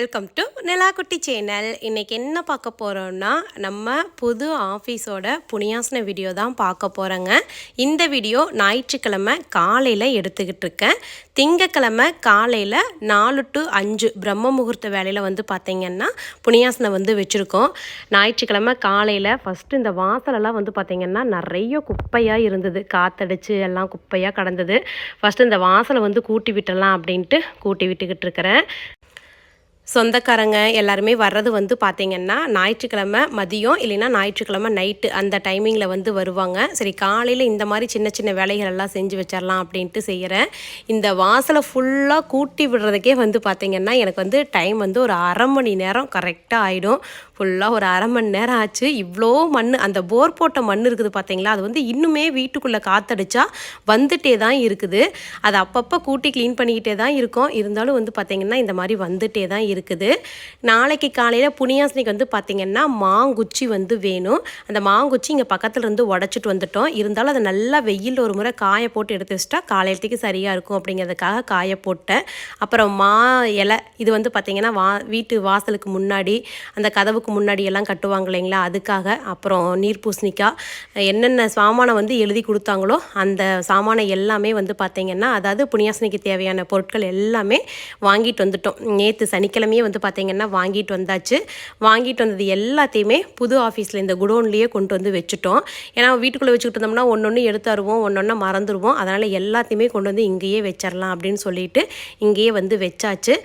Welcome to Nilakutti channel இன்றைக்கி என்ன பார்க்க போகிறோம்னா நம்ம புது ஆஃபீஸோட புனியாசன வீடியோ தான் பார்க்க போகிறோங்க இந்த வீடியோ ஞாயிற்றுக்கிழமை காலையில் எடுத்துக்கிட்டு இருக்கேன். திங்கக்கிழமை காலையில் நாலு டு அஞ்சு பிரம்ம முகூர்த்த வேலையில் வந்து பார்த்திங்கன்னா புனியாசனம் வந்து வச்சுருக்கோம். ஞாயிற்றுக்கிழமை காலையில் ஃபஸ்ட்டு இந்த வாசலெல்லாம் வந்து பார்த்திங்கன்னா நிறைய குப்பையாக இருந்தது. காத்தடிச்சு எல்லாம் குப்பையாக கடந்தது. ஃபஸ்ட்டு இந்த வாசலை வந்து கூட்டி விட்டுடலாம் அப்படின்ட்டு கூட்டி விட்டுக்கிட்டு இருக்கிறேன். சொந்தக்காரங்க எல்லாருமே வர்றது வந்து பார்த்திங்கன்னா ஞாயிற்றுக்கிழமை மதியம் இல்லைன்னா ஞாயிற்றுக்கிழமை நைட்டு அந்த டைமிங்கில் வந்து வருவாங்க. சரி காலையில் இந்த மாதிரி சின்ன சின்ன வேலைகள் எல்லாம் செஞ்சு வச்சிடலாம் அப்படின்ட்டு செய்கிறேன் இந்த வாசலை ஃபுல்லாக கூட்டி விடுறதுக்கே வந்து பார்த்திங்கன்னா எனக்கு வந்து டைம் வந்து ஒரு அரை மணி நேரம் கரெக்டாக ஆகிடும் ஃபுல்லாக ஒரு அரை மணி நேரம் ஆச்சு. இவ்வளோ மண் அந்த போர் போட்ட மண் இருக்குது பார்த்தீங்களா அது வந்து இன்னுமே வீட்டுக்குள்ளே காத்தடிச்சா வந்துட்டே தான் இருக்குது. அது அப்பப்போ கூட்டி க்ளீன் பண்ணிக்கிட்டே தான் இருக்கும். இருந்தாலும் வந்து பார்த்திங்கன்னா இந்த மாதிரி வந்துட்டே தான் இருக்குது இருக்குது. நாளைக்கு காலையில் புனியாசனிக்கு வந்து பார்த்திங்கன்னா மாங்குச்சி வந்து வேணும். அந்த மாங்குச்சி இங்கே பக்கத்தில் இருந்து உடச்சிட்டு வந்துட்டோம். இருந்தாலும் அதை நல்லா வெயில் ஒரு முறை காய போட்டு எடுத்து வச்சுட்டா காலையிலத்துக்கு சரியாக இருக்கும் அப்படிங்கிறதுக்காக காய போட்டேன். அப்புறம் மா இலை இது வந்து பார்த்திங்கன்னா வா வீட்டு வாசலுக்கு முன்னாடி அந்த கதவுக்கு முன்னாடி எல்லாம் கட்டுவாங்க இல்லைங்களா? அதுக்காக அப்புறம் நீர் பூசணிக்காய் என்னென்ன சாமானை வந்து எழுதி கொடுத்தாங்களோ அந்த சாமானை எல்லாமே வந்து பார்த்திங்கன்னா அதாவது புனியாசனிக்கு தேவையான பொருட்கள் எல்லாமே வாங்கிட்டு வந்துட்டோம். நேற்று சனிக்கிழமை எல்லாமே வந்து பார்த்திங்கன்னா வாங்கிட்டு வந்தாச்சு. வாங்கிட்டு வந்தது எல்லாத்தையுமே புது ஆஃபீஸில் இந்த குடோன்லேயே கொண்டு வந்து வச்சுட்டோம். ஏன்னா வீட்டுக்குள்ளே வச்சுக்கிட்டு இருந்தோம்னா ஒன்று ஒன்று எடுத்துருவோம் ஒன்று ஒன்று மறந்துடுவோம் அதனால் எல்லாத்தையுமே கொண்டு வந்து இங்கேயே வச்சிடலாம் அப்படின்னு சொல்லிட்டு இங்கேயே வந்து வச்சாச்சு.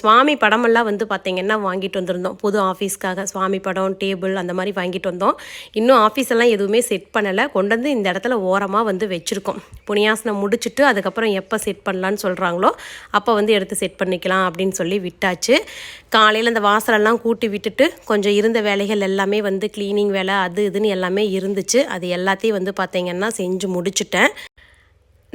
சுவாமி படமெல்லாம் வந்து பார்த்திங்கன்னா வாங்கிட்டு வந்திருந்தோம். புது ஆஃபீஸ்க்காக சுவாமி படம் டேபிள் அந்த மாதிரி வாங்கிட்டு வந்தோம். இன்னும் ஆஃபீஸ் எல்லாம் எதுவுமே செட் பண்ணலை. கொண்டு வந்து இந்த இடத்துல ஓரமாக வந்து வச்சுருக்கோம். புனியாசனம் முடிச்சுட்டு அதுக்கப்புறம் எப்போ செட் பண்ணலான்னு சொல்கிறாங்களோ அப்போ வந்து எடுத்து செட் பண்ணிக்கலாம் அப்படின்னு சொல்லி விட்டாச்சு. காலையில் அந்த வாசலெல்லாம் கூட்டி விட்டுட்டு கொஞ்சம் இருந்த வேலைகள் எல்லாமே வந்து க்ளீனிங் வேலை அது இதுன்னு எல்லாமே இருந்துச்சு. அது எல்லாத்தையும் வந்து பார்த்திங்கன்னா செஞ்சு முடிச்சுட்டேன்.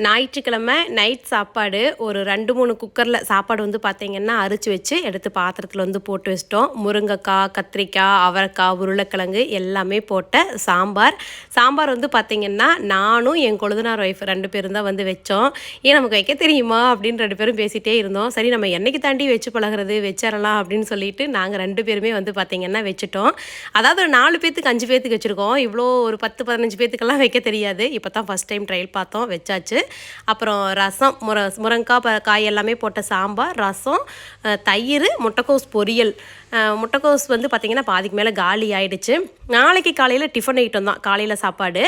ஞாயிற்றுக்கிழமை நைட் சாப்பாடு ஒரு ரெண்டு மூணு குக்கரில் சாப்பாடு வந்து பார்த்திங்கன்னா அரிச்சு வச்சு எடுத்து பாத்திரத்தில் வந்து போட்டு வச்சிட்டோம். முருங்கைக்காய் கத்திரிக்காய் அவரைக்காய் உருளைக்கிழங்கு எல்லாமே போட்ட சாம்பார். சாம்பார் வந்து பார்த்திங்கன்னா நானும் என் கொழுதுனார் ஒய்ஃப் ரெண்டு பேரும் தான் வந்து வச்சோம். ஏன் நமக்கு வைக்க தெரியுமா? அப்படின்னு ரெண்டு பேரும் பேசிகிட்டே இருந்தோம். சரி நம்ம என்னைக்கு தாண்டி வச்சு பழகுறது வச்சிடலாம் அப்படின்னு சொல்லிட்டு நாங்கள் ரெண்டு பேருமே வந்து பார்த்திங்கன்னா வச்சுட்டோம். அதாவது ஒரு நாலு பேத்துக்கு அஞ்சு பேத்துக்கு வச்சுருக்கோம். இவ்வளோ ஒரு பத்து பதினஞ்சு பேத்துக்கெல்லாம் வைக்க தெரியாது. இப்போ தான் ஃபஸ்ட் டைம் ட்ரையல் பார்த்தோம் வச்சாச்சு. அப்புறம் ரசம் முர முருங்கக்காய் ப- காய் எல்லாமே போட்ட சாம்பார் ரசம் தயிர் முட்டைக்கோஸ் பொரியல். முட்டைக்கோஸ் வந்து பார்த்திங்கன்னா பாதிக்கு மேலே காலி ஆகிடுச்சு நாளைக்கு காலையில் டிஃபன் ஐட்டம் தான் காலையில் சாப்பாடு.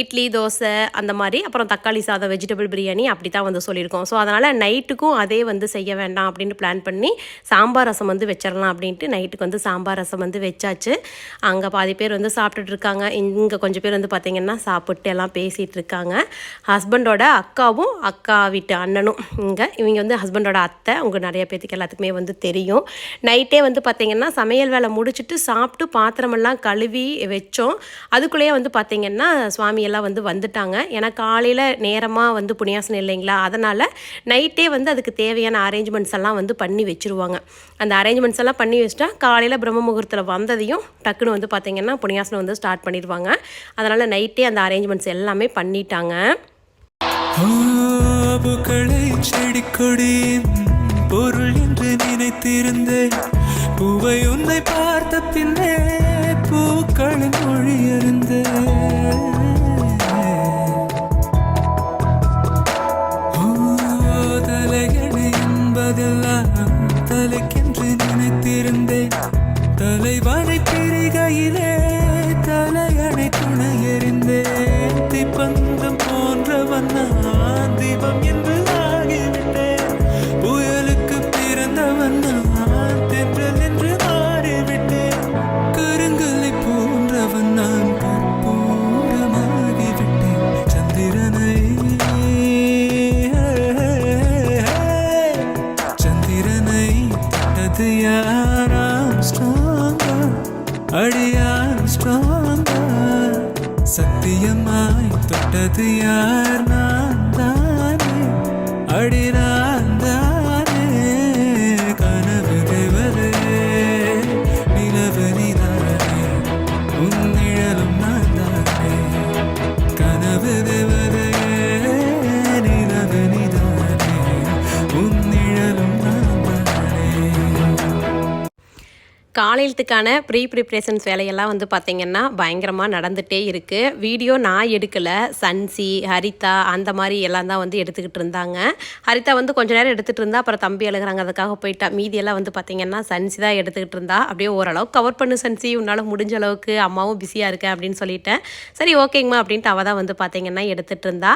இட்லி தோசை அந்த மாதிரி. அப்புறம் தக்காளி சாதம் வெஜிடபிள் பிரியாணி அப்படி தான் வந்து சொல்லியிருக்கோம். ஸோ அதனால் நைட்டுக்கும் அதே வந்து செய்ய வேண்டாம் அப்படின்னு பிளான் பண்ணி சாம்பார் ரசம் வந்து வச்சிடலாம் அப்படின்ட்டு நைட்டுக்கு வந்து சாம்பார் ரசம் வந்து வச்சாச்சு. அங்கே பாதி பேர் வந்து சாப்பிட்டுட்டு இருக்காங்க. இங்கே கொஞ்சம் பேர் வந்து பார்த்திங்கன்னா சாப்பிட்டு எல்லாம் பேசிகிட்டு இருக்காங்க. ஹஸ்பண்டோட அக்காவும் அக்கா வீட்டு அண்ணனும். இங்கே இவங்க வந்து ஹஸ்பண்டோட அத்தை. உங்கள் நிறைய பேத்துக்கு எல்லாத்துக்குமே வந்து தெரியும். நைட்டே வந்து பார்த்திங்கன்னா சமையல் வேலை முடிச்சுட்டு சாப்பிட்டு பாத்திரமெல்லாம் கழுவி வச்சோம். அதுக்குள்ளேயே வந்து பார்த்திங்கன்னா சுவாமி எல்லாம் வந்து வந்துட்டாங்க. ஏன்னா காலையில் நேரமாக வந்து புனியாசனம் இல்லைங்களா? அதனால் நைட்டே வந்து அதுக்கு தேவையான அரேஞ்ச்மெண்ட்ஸ் எல்லாம் வந்து பண்ணி வச்சுருவாங்க. அந்த அரேஞ்ச்மெண்ட்ஸ் எல்லாம் பண்ணி வச்சுட்டா காலையில் பிரம்ம முகூர்த்தத்தில் வந்ததையும் டக்குன்னு வந்து பார்த்திங்கன்னா புனியாசனம் வந்து ஸ்டார்ட் பண்ணிடுவாங்க. அதனால் நைட்டே அந்த அரேஞ்ச்மெண்ட்ஸ் எல்லாமே பண்ணிட்டாங்க. பூக்களை செடி கொடியின் பொருள் என்று நினைத்திருந்தேன். பூவை உன்னை பார்த்த பின்னே பூக்களின் மொழி என்பதெல்லாம் தலைக்கென்று நினைத்திருந்தேன். தலைவனை பிரிகையிலே சத்தியமாய் தொட்டது யார்? நான் தானே. அடி காலையிலத்துக்கான ப்ரீ ப்ரிப்ரேஷன்ஸ் வேலையெல்லாம் வந்து பார்த்திங்கன்னா பயங்கரமாக நடந்துகிட்டே இருக்குது வீடியோ நான் எடுக்கலை. சன்சி ஹரிதா அந்த மாதிரி எல்லாம் தான் வந்து எடுத்துக்கிட்டு இருந்தாங்க. ஹரிதா வந்து கொஞ்ச நேரம் எடுத்துகிட்டு இருந்தா அப்புறம் தம்பி எழுகிறாங்க அதுக்காக போயிட்டா. மீதியெல்லாம் வந்து பார்த்திங்கன்னா சன்சி தான் எடுத்துக்கிட்டு இருந்தா. அப்படியே ஓரளவுக்கு கவர் பண்ணு சன்சி. உன்னால் முடிஞ்ச அளவுக்கு அம்மாவும் பிஸியாக இருக்கேன் அப்படின்னு சொல்லிட்டேன். சரி ஓகேங்கம்மா அப்படின்ட்டு அவள் தான் வந்து பார்த்திங்கன்னா எடுத்துகிட்டு இருந்தா.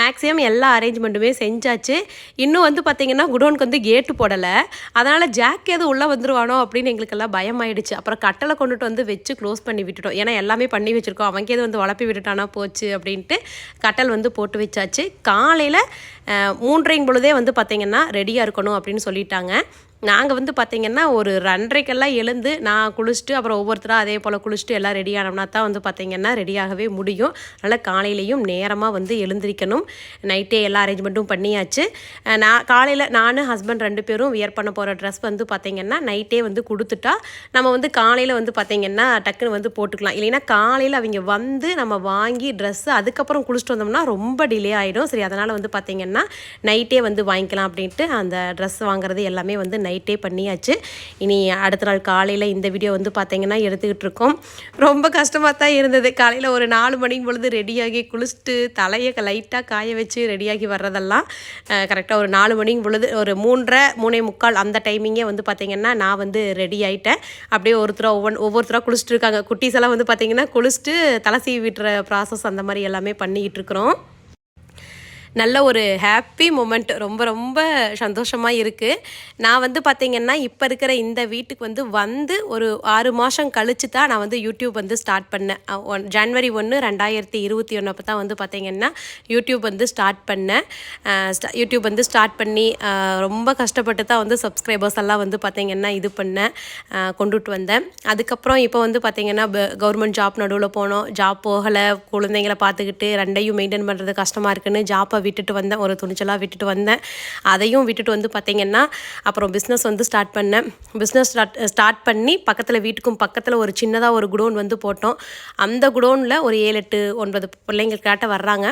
மேக்ஸிமம் எல்லா அரேஞ்ச்மெண்ட்டுமே செஞ்சாச்சு. இன்னும் வந்து பார்த்திங்கன்னா குடோனுக்கு வந்து கேட்டு போடலை. அதனால் ஜாக் எதுவும் உள்ளே வந்துருவானோ அப்படின்னு எங்களுக்கெல்லாம் ஆயிடுச்சு அப்புறம் கட்டளை கொண்டுட்டு வந்து வச்சு க்ளோஸ் பண்ணி விட்டுட்டோம். ஏன்னா எல்லாமே பண்ணி வச்சுருக்கோம். அவங்க எது வந்து வளப்பி விட்டுட்டானா போச்சு அப்படின்ட்டு கட்டல் வந்து போட்டு வச்சாச்சு. காலையில் மூன்றையும் பொழுதே வந்து பார்த்திங்கன்னா ரெடியாக இருக்கணும் அப்படின்னு சொல்லிட்டாங்க. நாங்கள் வந்து பார்த்திங்கன்னா ஒரு ரெண்டரைக்கெல்லாம் எழுந்து நான் குளிச்சுட்டு அப்புறம் ஒவ்வொருத்தராக அதே போல் குளிச்சுட்டு எல்லாம் ரெடி ஆனோம்னா தான் வந்து பார்த்திங்கன்னா ரெடியாகவே முடியும். அதனால் காலையிலையும் நேரமாக வந்து எழுந்திரிக்கணும். நைட்டே எல்லா அரேஞ்ச்மெண்ட்டும் பண்ணியாச்சு. நான் காலையில் நான் ஹஸ்பண்ட் ரெண்டு பேரும் வியர் பண்ண போகிற ட்ரெஸ் வந்து பார்த்திங்கன்னா நைட்டே வந்து கொடுத்துட்டா நம்ம வந்து காலையில் வந்து பார்த்திங்கன்னா டக்குன்னு வந்து போட்டுக்கலாம். இல்லைன்னா காலையில் அவங்க வந்து நம்ம வாங்கி ட்ரெஸ்ஸு அதுக்கப்புறம் குளிச்சுட்டு வந்தோம்னா ரொம்ப டிலே ஆகிடும் சரி அதனால் வந்து பார்த்திங்கன்னா நைட்டே வந்து வாங்கிக்கலாம் அப்படின்ட்டு அந்த ட்ரெஸ் வாங்குறது எல்லாமே வந்து நைட்டே பண்ணியாச்சு. இனி அடுத்த நாள் காலையில் இந்த வீடியோ வந்து பார்த்தீங்கன்னா எடுத்துக்கிட்டு இருக்கோம். ரொம்ப கஷ்டமாக தான் இருந்தது. காலையில் ஒரு நாலு மணிக்கு பொழுது ரெடியாகி குளிச்சுட்டு தலையை லைட்டாக காய வச்சு ரெடியாகி வர்றதெல்லாம் கரெக்டாக ஒரு நாலு மணிக்கு பொழுது ஒரு மூன்றரை மூணே முக்கால் அந்த டைமிங்கே வந்து பார்த்திங்கன்னா நான் வந்து ரெடி ஆகிட்டேன் அப்படியே ஒருத்தராக ஒவ்வொன் ஒவ்வொருத்தராக குளிச்சுட்டு இருக்காங்க. குட்டீஸ் எல்லாம் வந்து பார்த்திங்கன்னா குளிச்சுட்டு தலை சீவி விட்டுற ப்ராசஸ் அந்த மாதிரி எல்லாமே பண்ணிக்கிட்டு இருக்கிறோம். நல்ல ஒரு ஹாப்பி மூமெண்ட் ரொம்ப ரொம்ப சந்தோஷமாக இருக்குது நான் வந்து பார்த்திங்கன்னா இப்போ இருக்கிற இந்த வீட்டுக்கு வந்து வந்து ஒரு ஆறு மாதம் கழிச்சு தான் நான் வந்து யூடியூப் வந்து ஸ்டார்ட் பண்ணேன். ஒன் ஜான்வரி ஒன்று ரெண்டாயிரத்தி இருபத்தி ஒன்று அப்போ தான் வந்து பார்த்திங்கன்னா யூடியூப் வந்து ஸ்டார்ட் பண்ணேன். ஸ்டா- யூடியூப் வந்து ஸ்டார்ட் பண்ணி ரொம்ப கஷ்டப்பட்டு தான் வந்து சப்ஸ்கிரைபர்ஸ் எல்லாம் வந்து பார்த்திங்கன்னா இது பண்ணேன். கொண்டுட்டு வந்தேன். அதுக்கப்புறம் இப்போ வந்து பார்த்திங்கன்னா கவர்மெண்ட் ஜாப் நடுவில் போனோம். ஜாப் போகலை. குழந்தைங்களை பார்த்துக்கிட்டு ரெண்டையும் மெயின்டைன் பண்ணுறது கஷ்டமாக இருக்குன்னு ஜாப்பை விட்டுட்டு வந்தேன். ஒரு துணிச்சலாக விட்டுட்டு வந்தேன். அதையும் விட்டுட்டு வந்து பார்த்திங்கன்னா அப்புறம் பிஸ்னஸ் வந்து ஸ்டார்ட் பண்ணேன். பிஸ்னஸ் ஸ்டார்ட் ஸ்டார்ட் பண்ணி பக்கத்தில் வீட்டுக்கும் பக்கத்தில் ஒரு சின்னதாக ஒரு குடோன் வந்து போட்டோம். அந்த குடோனில் ஒரு ஏழு எட்டு ஒன்பது பிள்ளைங்க வர்றாங்க.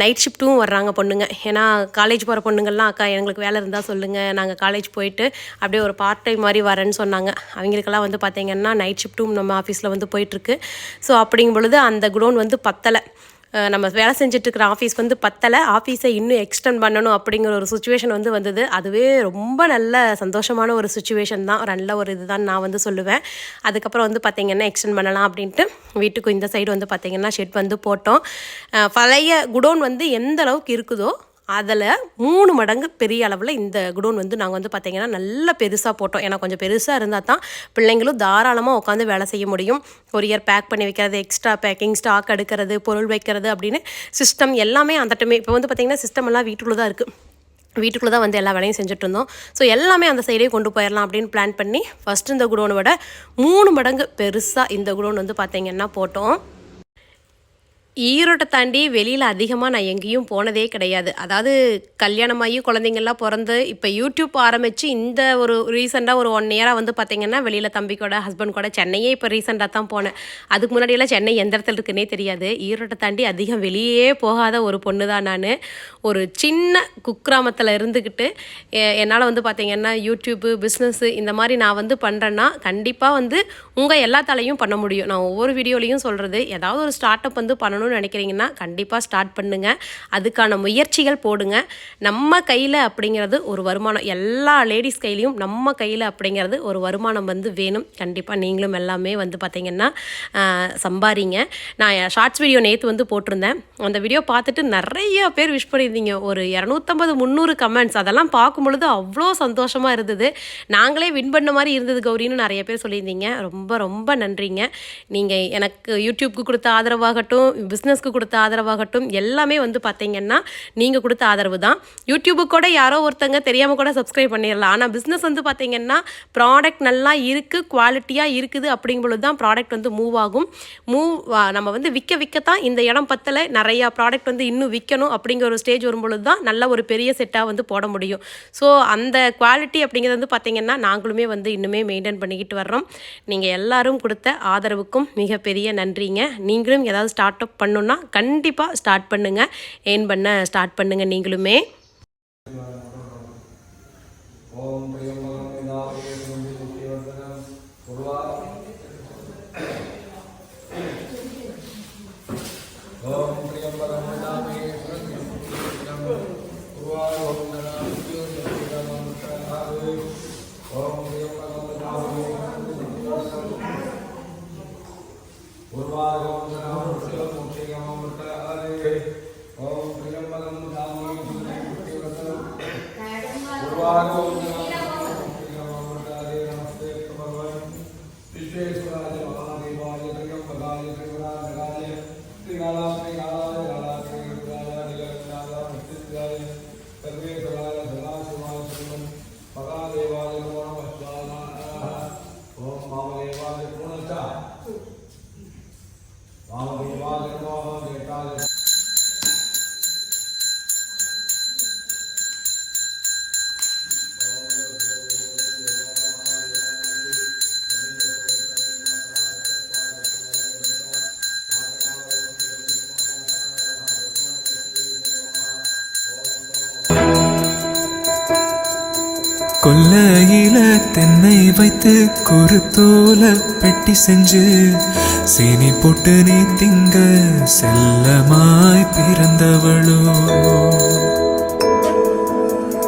நைட் ஷிஃப்ட்டும் வர்றாங்க பொண்ணுங்க. ஏன்னா காலேஜ் போகிற பொண்ணுங்கள்லாம் அக்கா எங்களுக்கு வேலை இருந்தால் சொல்லுங்கள் நாங்கள் காலேஜ் போயிட்டு அப்படியே ஒரு பார்ட் டைம் மாதிரி வரேன்னு சொன்னாங்க. அவங்களுக்கெல்லாம் வந்து பார்த்திங்கன்னா நைட் ஷிஃப்ட்டும் நம்ம ஆஃபீஸில் வந்து போயிட்டுருக்கு ஸோ அப்படிங்கும் பொழுது அந்த குடோன் வந்து பத்தலை. நம்ம வேலை செஞ்சுட்டு ஆஃபீஸ் வந்து பத்தலை. ஆஃபீஸை இன்னும் எக்ஸ்டெண்ட் பண்ணணும் அப்படிங்கிற ஒரு சுச்சுவேஷன் வந்து வந்தது. அதுவே ரொம்ப நல்ல சந்தோஷமான ஒரு சுச்சுவேஷன் தான். நல்ல ஒரு இதுதான் நான் வந்து சொல்லுவேன். அதுக்கப்புறம் வந்து பார்த்திங்கன்னா எக்ஸ்டெண்ட் பண்ணலாம் அப்படின்ட்டு வீட்டுக்கு இந்த சைடு வந்து பார்த்திங்கன்னா ஷெட் வந்து போட்டோம். பழைய குடோன் வந்து எந்த அளவுக்கு இருக்குதோ அதில் மூணு மடங்கு பெரிய அளவில் இந்த குடோன் வந்து நாங்கள் வந்து பார்த்திங்கன்னா நல்ல பெருசாக போட்டோம். ஏன்னா கொஞ்சம் பெருசாக இருந்தால் தான் பிள்ளைங்களும் தாராளமாக உட்காந்து வேலை செய்ய முடியும். கொரியர் பேக் பண்ணி வைக்கிறது எக்ஸ்ட்ரா பேக்கிங் ஸ்டாக் எடுக்கிறது பொருள் வைக்கிறது அப்படின்னு சிஸ்டம் எல்லாமே அந்த டைமே இப்போ வந்து பார்த்திங்கன்னா சிஸ்டம் எல்லாம் வீட்டுக்குள்ளே தான் இருக்குது வீட்டுக்குள்ளே தான் வந்து எல்லா வேலையும் செஞ்சுட்டு இருந்தோம். ஸோ எல்லாமே அந்த சைடே கொண்டு போயிடலாம் அப்படின்னு பிளான் பண்ணி ஃபஸ்ட்டு இந்த குடோனை விட மூணு மடங்கு பெருசாக இந்த குடோன் வந்து பார்த்திங்கன்னா போட்டோம். ஈரோட்டை தாண்டி வெளியில் அதிகமாக நான் எங்கேயும் போனதே கிடையாது. அதாவது கல்யாணமாகி குழந்தைங்கள்லாம் பிறந்து இப்போ யூடியூப் ஆரம்பித்து இந்த ஒரு ரீசெண்டாக ஒரு ஒன் இயராக வந்து பார்த்திங்கன்னா வெளியில் தம்பி கூட ஹஸ்பண்ட் கூட சென்னையே இப்போ ரீசெண்டாக தான் போனேன். அதுக்கு முன்னாடியெல்லாம் சென்னை எந்த இடத்துல இருக்குன்னே தெரியாது. ஈரோட்டை தாண்டி அதிகம் வெளியே போகாத ஒரு பொண்ணு தான் நான். ஒரு சின்ன குக்கிராமத்தில் இருந்துக்கிட்டு என்னால் வந்து பார்த்திங்கன்னா யூடியூப்பு பிஸ்னஸ்ஸு இந்த மாதிரி நான் வந்து பண்ணுறேன்னா கண்டிப்பாக வந்து உங்கள் எல்லாத்தாலையும் பண்ண முடியும். நான் ஒவ்வொரு வீடியோலையும் சொல்கிறது ஏதாவது ஒரு ஸ்டார்ட் அப் வந்து பண்ணணும் பண்ணணும்னு நினைக்கிறீங்கன்னா கண்டிப்பாக ஸ்டார்ட் பண்ணுங்கள் அதுக்கான முயற்சிகள் போடுங்க. நம்ம கையில் அப்படிங்கிறது ஒரு வருமானம். எல்லா லேடிஸ் கையிலையும் நம்ம கையில் அப்படிங்கிறது ஒரு வருமானம் வந்து வேணும். கண்டிப்பாக நீங்களும் எல்லாமே வந்து பார்த்தீங்கன்னா சம்பாரிங்க. நான் ஷார்ட்ஸ் வீடியோ நேற்று வந்து போட்டிருந்தேன். அந்த வீடியோ பார்த்துட்டு நிறைய பேர் விஷ் பண்ணியிருந்தீங்க. ஒரு இரநூத்தம்பது முந்நூறு கமெண்ட்ஸ் அதெல்லாம் பார்க்கும் பொழுது அவ்வளோ சந்தோஷமாக இருந்தது. நாங்களே வின் பண்ண மாதிரி இருந்தது கௌரின்னு நிறைய பேர் சொல்லியிருந்தீங்க. ரொம்ப ரொம்ப நன்றிங்க. நீங்கள் எனக்கு யூடியூப்க்கு கொடுத்த ஆதரவாகட்டும் பிஸ்னஸ்க்கு கொடுத்த ஆதரவாகட்டும் எல்லாமே வந்து பார்த்தீங்கன்னா நீங்கள் கொடுத்த ஆதரவு தான் யூடியூபுக்கு கூட யாரோ ஒருத்தங்க தெரியாமல் கூட சப்ஸ்கிரைப் பண்ணிடலாம். ஆனால் பிஸ்னஸ் வந்து பார்த்தீங்கன்னா ப்ராடக்ட் நல்லா இருக்குது குவாலிட்டியாக இருக்குது அப்படிங்கும் பொழுது தான் ப்ராடக்ட் வந்து மூவ் ஆகும். மூவ் நம்ம வந்து விற்க விற்கத்தான் இந்த இடம் பத்தலை. நிறையா ப்ராடக்ட் வந்து இன்னும் விற்கணும் அப்படிங்கிற ஒரு ஸ்டேஜ் வரும்பொழுது தான் நல்ல ஒரு பெரிய செட்டாக வந்து போட முடியும். ஸோ அந்த குவாலிட்டி அப்படிங்கிறது வந்து பார்த்தீங்கன்னா நாங்களுமே வந்து இன்னுமே மெயின்டைன் பண்ணிக்கிட்டு வர்றோம். நீங்கள் எல்லாரும் கொடுத்த ஆதரவுக்கும் மிகப்பெரிய நன்றிங்க. நீங்களும் ஏதாவது ஸ்டார்ட் அப் பண்ணணுன்னா கண்டிப்பாக ஸ்டார்ட் பண்ணுங்கள் ஏன் பண்ண ஸ்டார்ட் பண்ணுங்கள் நீங்களுமே. ஓம் வைத்து குருத்தோல பெட்டி செஞ்சு சீனி போட்டு நீ திங்க செல்லமாய் பிறந்தவளோ.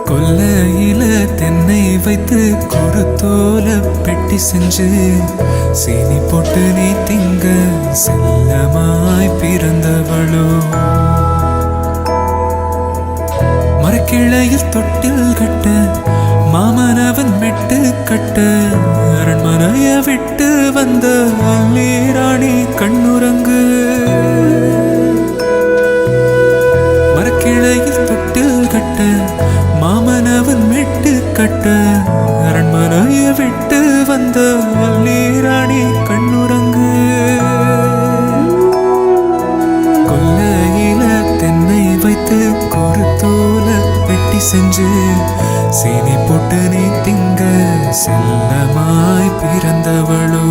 கொல்லையில தென்னை வைத்து குருத்தோல பெட்டி செஞ்சு சீனி போட்டு நீ திங்க செல்லமாய் பிறந்தவளோ. மரக்கிளையில் தொட்டில் கட்ட மாமனவன் விட்டு கட்ட அரண்மனைய விட்டு வந்த அல்லீராணி கண்ணுறங்கு. மரக்கிளையில் தொட்டு கட்ட மாமனவன் விட்டு கட்ட அரண்மனைய விட்டு வந்த அல்லீராணி கண்ணுறங்கு. கொல்லையில தென்னை வைத்து குருத்தோல வெட்டி செஞ்சு சீனி போட்டு நீ திங்க செல்லமாய் பிறந்தவளோ.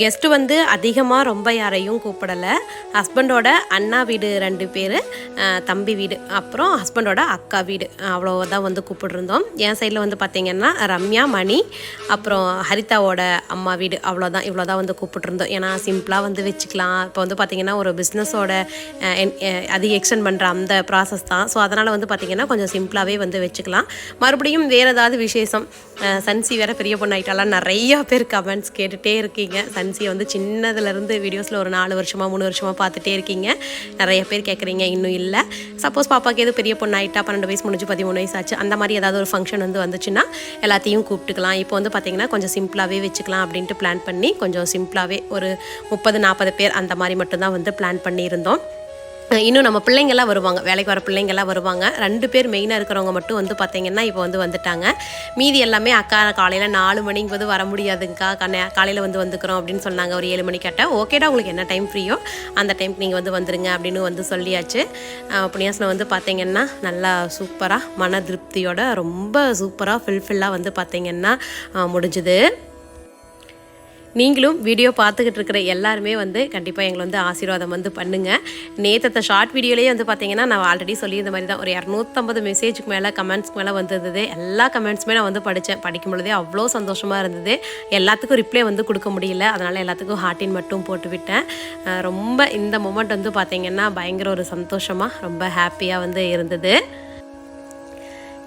கெஸ்ட்டு வந்து அதிகமாக ரொம்ப யாரையும் கூப்பிடலை. ஹஸ்பண்டோட அண்ணா வீடு ரெண்டு பேர் தம்பி வீடு அப்புறம் ஹஸ்பண்டோட அக்கா வீடு அவ்வளோதான் வந்து கூப்பிட்ருந்தோம் என் சைடில் வந்து பார்த்திங்கன்னா ரம்யா மணி அப்புறம் ஹரிதாவோட அம்மா வீடு அவ்வளோதான் இவ்வளோ தான் வந்து கூப்பிட்ருந்தோம் ஏன்னா சிம்பிளாக வந்து வச்சுக்கலாம். இப்போ வந்து பார்த்திங்கன்னா ஒரு பிஸ்னஸோட அதிக எக்ஸ்டெண்ட் பண்ணுற அந்த ப்ராசஸ் தான். ஸோ அதனால் வந்து பார்த்திங்கன்னா கொஞ்சம் சிம்பிளாகவே வந்து வச்சுக்கலாம். மறுபடியும் வேறு ஏதாவது விசேஷம் சன்சி வேறு பெரிய பொண்ணு நிறையா பேர் கமெண்ட்ஸ் கேட்டுகிட்டே இருக்கீங்க. சன் சன்சியை வந்து சின்னதுலேருந்து வீடியோஸில் ஒரு நாலு வருஷமாக மூணு வருஷமாக பார்த்துட்டே இருக்கீங்க. நிறைய பேர் கேட்குறீங்க இன்னும் இல்லை. சப்போஸ் பாப்பாக்கு எதுவும் பெரிய பொண்ணு பன்னெண்டு வயசு முடிஞ்சு பதிமூணு வயசு ஆச்சு. அந்த மாதிரி ஏதாவது ஒரு ஃபங்க்ஷன் வந்து வந்துச்சுன்னா எல்லாத்தையும் கூப்பிட்டுக்கலாம். இப்போ வந்து பார்த்திங்கன்னா கொஞ்சம் சிம்பிளாகவே வச்சுக்கலாம் அப்படின்ட்டு பிளான் பண்ணி கொஞ்சம் சிம்பிளாகவே ஒரு முப்பது நாற்பது பேர் அந்த மாதிரி மட்டும்தான் வந்து பிளான் பண்ணியிருந்தோம். இன்னும் நம்ம பிள்ளைங்கள்லாம் வருவாங்க. வேலைக்கு வர பிள்ளைங்கள்லாம் வருவாங்க. ரெண்டு பேர் மெயினாக இருக்கிறவங்க மட்டும் வந்து பார்த்தீங்கன்னா இப்போ வந்து வந்துட்டாங்க. மீதி எல்லாமே அக்கா காலையில் நாலு மணிக்கு வந்து வர முடியாதுங்கக்கா. கண்ண காலையில் வந்து வந்துக்கிறோம் அப்படின்னு சொன்னாங்க. ஒரு ஏழு மணி கேட்டால் ஓகேடா உங்களுக்கு என்ன டைம் ஃப்ரீயோ அந்த டைமுக்கு நீங்கள் வந்து வந்துருங்க அப்படின்னு வந்து சொல்லியாச்சு. அஹ் புண்ணியாசனம் வந்து பார்த்தீங்கன்னா நல்லா சூப்பராக மன திருப்தியோட ரொம்ப சூப்பராக ஃபுல்ஃபில்லாக வந்து பார்த்தீங்கன்னா முடிஞ்சுது. நீங்களும் வீடியோ பார்த்துக்கிட்டு இருக்கிற எல்லாருமே வந்து கண்டிப்பாக எங்களை வந்து ஆசீர்வாதம் வந்து பண்ணுங்கள் நேற்றத்த ஷார்ட் வீடியோலேயே வந்து பார்த்தீங்கன்னா நான் ஆல்ரெடி சொல்லியிருந்த மாதிரி தான் ஒரு இரநூத்தம்பது மெசேஜுக்கு மேலே கமெண்ட்ஸ்க்கு மேலே வந்திருந்தது. எல்லா கமெண்ட்ஸுமே நான் வந்து படித்தேன் படிக்கும் பொழுதே அவ்வளோ சந்தோஷமாக இருந்தது. எல்லாத்துக்கும் ரிப்ளை வந்து கொடுக்க முடியல. அதனால் எல்லாத்துக்கும் ஹார்ட்டின் மட்டும் போட்டு விட்டேன். ரொம்ப இந்த மொமெண்ட் வந்து பார்த்திங்கன்னா பயங்கர ஒரு சந்தோஷமாக ரொம்ப ஹாப்பியாக வந்து இருந்தது.